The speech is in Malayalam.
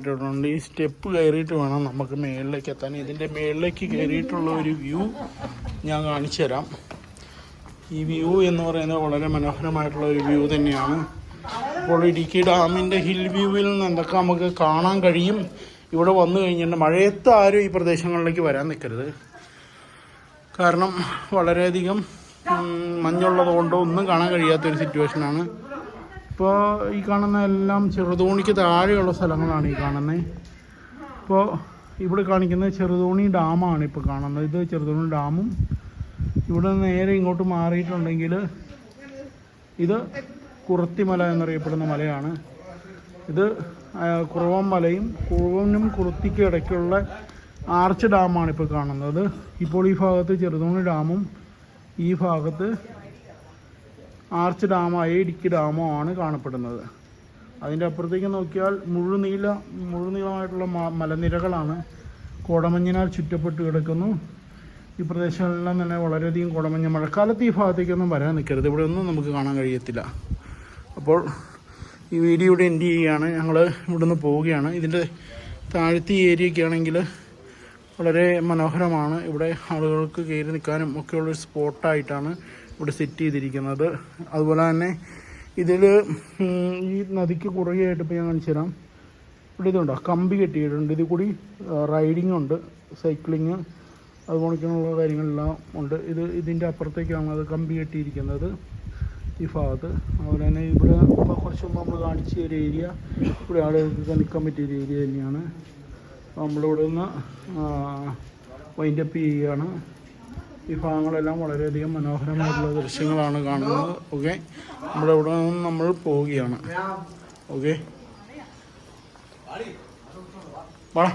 ഇട്ടിട്ടുണ്ട് ഈ സ്റ്റെപ്പ് കയറിയിട്ട് വേണം നമുക്ക് മേളിലേക്ക് എത്താൻ. ഇതിന്റെ മേളിലേക്ക് കയറിയിട്ടുള്ള ഒരു വ്യൂ ഞാൻ കാണിച്ചു തരാം. ഈ വ്യൂ എന്ന് പറയുന്നത് വളരെ മനോഹരമായിട്ടുള്ള ഒരു വ്യൂ തന്നെയാണ്. അപ്പോൾ ഇടുക്കി ഡാമിന്റെ ഹിൽ വ്യൂവിൽ നിന്നൊക്കെ നമുക്ക് കാണാൻ കഴിയും. ഇവിടെ വന്നു കഴിഞ്ഞിട്ട് മഴയത്ത് ആരും ഈ പ്രദേശങ്ങളിലേക്ക് വരാൻ നിൽക്കരുത്. കാരണം വളരെയധികം ഉം, മഞ്ഞുള്ളത് കൊണ്ടോ ഒന്നും കാണാൻ കഴിയാത്തൊരു സിറ്റുവേഷനാണ് ഇപ്പോൾ ഈ കാണുന്ന എല്ലാം ചെറുതോണിക്ക് താഴെയുള്ള സ്ഥലങ്ങളാണ് ഈ കാണുന്നത് ഇപ്പോൾ ഇവിടെ കാണിക്കുന്നത് ചെറുതോണി ഡാമാണ് ഇപ്പോൾ കാണുന്നത്. ഇത് ചെറുതോണി ഡാമും ഇവിടെ നേരെ ഇങ്ങോട്ട് മാറിയിട്ടുണ്ടെങ്കിൽ ഇത് കുറത്തിമല എന്നറിയപ്പെടുന്ന മലയാണ്. ഇത് കുറവം മലയും കുറവനും കുറുത്തിക്കും ഇടയ്ക്കുള്ള ആർച്ച് ഡാമാണ് ഇപ്പോൾ കാണുന്നത്. ഇപ്പോൾ ഈ ഭാഗത്ത് ചെറുതോണി ഡാമും ഈ ഭാഗത്ത് ആർച്ച് ഡാമായ ഇടുക്കി ഡാമോ ആണ് കാണപ്പെടുന്നത്. അതിന്റെ അപ്പുറത്തേക്ക് നോക്കിയാൽ മുഴുനീല മുഴുനീളമായിട്ടുള്ള മലനിരകളാണ് കോടമഞ്ഞിനാൽ ചുറ്റപ്പെട്ട് കിടക്കുന്നു. ഈ പ്രദേശങ്ങളിലെല്ലാം തന്നെ വളരെയധികം കോടമഞ്ഞ. മഴക്കാലത്ത് ഈ ഭാഗത്തേക്കൊന്നും വരാൻ നിൽക്കരുത്. ഇവിടെ ഒന്നും നമുക്ക് കാണാൻ കഴിയത്തില്ല. അപ്പോൾ ഈ വീഡിയോ ഇവിടെ എൻഡ് ചെയ്യുകയാണ്. ഞങ്ങൾ ഇവിടുന്ന് പോവുകയാണ്. ഇതിന്റെ താഴ്ത്തി ഏരിയയൊക്കെ ആണെങ്കിൽ വളരെ മനോഹരമാണ്. ഇവിടെ ആളുകൾക്ക് കയറി നിൽക്കാനും ഒക്കെയുള്ളൊരു സ്പോട്ടായിട്ടാണ് ഇവിടെ സെറ്റ് ചെയ്തിരിക്കുന്നത്. അതുപോലെ തന്നെ ഇതിൽ ഈ നദിക്ക് കുറുകയായിട്ട് ഇപ്പോൾ ഞാൻ കാണിച്ചു തരാം. ഇവിടെ ഇതുണ്ടോ? കമ്പി കെട്ടിയിട്ടുണ്ട്. ഇതിൽ കൂടി റൈഡിങ് ഉണ്ട്. സൈക്ലിങ് അതുപോലെയൊക്കെയുള്ള കാര്യങ്ങളെല്ലാം ഉണ്ട്. ഇത് ഇതിന്റെ അപ്പുറത്തേക്കാണ് അത് കമ്പി കെട്ടിയിരിക്കുന്നത്. ഈ ഭാഗത്ത്. അതുപോലെ തന്നെ ഇവിടെ കുറച്ച് മുമ്പ് നമ്മൾ കാണിച്ച ഒരു ഏരിയ ഇവിടെ ആളുകൾക്ക് നിൽക്കാൻ പറ്റിയ ഒരു ഏരിയ തന്നെയാണ്. നമ്മളിവിടെ നിന്ന് വൈൻഡപ്പ് ചെയ്യുകയാണ്. ഈ ഭാഗങ്ങളെല്ലാം വളരെയധികം മനോഹരമായിട്ടുള്ള ദൃശ്യങ്ങളാണ് കാണുന്നത്. ഓക്കെ നമ്മളിവിടെ നിന്ന് നമ്മൾ പോവുകയാണ്. ഓക്കെ വാടാ